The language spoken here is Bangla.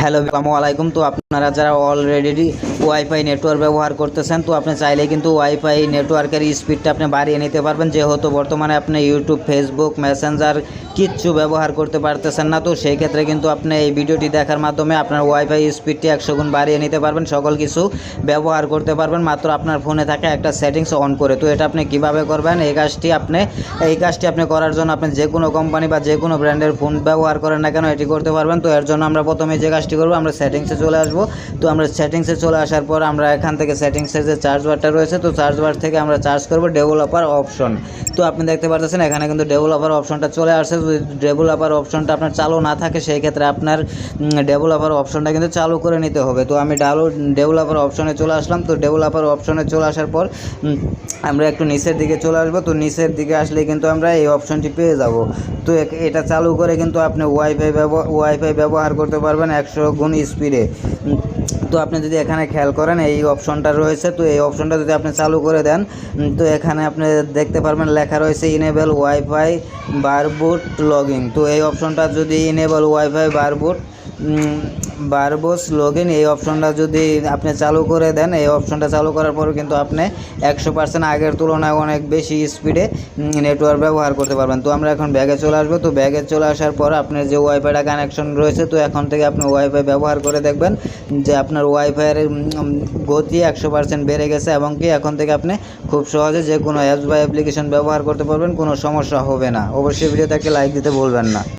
হ্যালো আসসালামু আলাইকুম। তো আপনারা যারা অলরেডি ওয়াইফাই নেটওয়ার্ক ব্যবহার করতেছেন, তো আপনি চাইলে কিন্তু ওয়াইফাই নেটওয়ার্কের স্পিডটা আপনি বাড়িয়ে নিতে পারবেন। যেহেতু বর্তমানে আপনি ইউটিউব ফেসবুক মেসেঞ্জার কিচ্ছু ব্যবহার করতে পারতেছেন না। তো সেই ক্ষেত্রে কিন্তু আপনি এই ভিডিওটি দেখার মাধ্যমে আপনার ওয়াইফাই স্পিডটি একশো গুণ বাড়িয়ে নিতে পারবেন। সকল কিছু ব্যবহার করতে পারবেন। মাত্র আপনার ফোনে থাকা একটা সেটিংস অন করে। তো এটা আপনি কীভাবে করবেন? এই কাজটি আপনি, এই কাজটি আপনি করার জন্য আপনি যে কোনো কোম্পানি বা যে কোনো ব্র্যান্ডের ফোন ব্যবহার করেন না কেন এটি করতে পারবেন। তো এর জন্য আমরা প্রথমে যে কাজটি করব, আমরা সেটিংসে চলে আসব। তো আমরা সেটিংসে চলে আসার পর আমরা এখান থেকে সেটিংসে যে চার্জ বারটা রয়েছে, তো চার্জ বার থেকে আমরা চার্জ করব ডেভেলপার অপশন তো আপনি দেখতে পারতেছেন এখানে কিন্তু ডেভেলপার অপশনটা চলে যদি ডেভেলপার অপশনটা আপনার চালু না থাকে, সেই ক্ষেত্রে আপনার ডেভেলপার অপশনটা কিন্তু চালু করে নিতে হবে। তো আমি ডাউনলোড ডেভেলপার অপশনে চলে আসলাম। তো ডেভেলপার অপশনে চলে আসার পর আমরা একটু নিচের দিকে চলে আসব। তো নিচের দিকে আসলে কিন্তু আমরা এই অপশনটি পেয়ে যাব। তো এটা চালু করে কিন্তু আপনি ওয়াইফাই ব্যবহার ওয়াইফাই ব্যবহার করতে পারবেন একশো গুণ স্পিডে। তো আপনি যদি এখানে খেয়াল করেন, এই অপশনটা রয়েছে। তো এই অপশনটা যদি আপনি চালু করে দেন তো এখানে আপনি দেখতে পারবেন লেখা রয়েছে ইনেবেল ওয়াইফাই বারবুট লগিং তো এই অপশনটা যদি ইনেবল ওয়াইফাই বারবুট বারবোস লগইন এই অপশনটা যদি আপনি চালু করে দেন, এই অপশনটা চালু করার পরে কিন্তু আপনি একশো পার্সেন্ট আগের তুলনায় অনেক বেশি স্পিডে নেটওয়ার্ক ব্যবহার করতে পারবেন। তো আমরা এখন ব্যাগে চলে আসব। তো ব্যাগে চলে আসার পর আপনার যে ওয়াইফাইটা কানেকশন রয়েছে, তো এখন থেকে আপনি ওয়াইফাই ব্যবহার করে দেখবেন যে আপনার ওয়াইফাইয়ের গতি একশো পার্সেন্ট বেড়ে গেছে এবং কি এখন থেকে আপনি খুব সহজে যে কোনো অ্যাপস বা অ্যাপ্লিকেশন ব্যবহার করতে পারবেন, কোনো সমস্যা হবে না। অবশ্যই ভিডিওটাকে লাইক দিতে ভুলবেন না।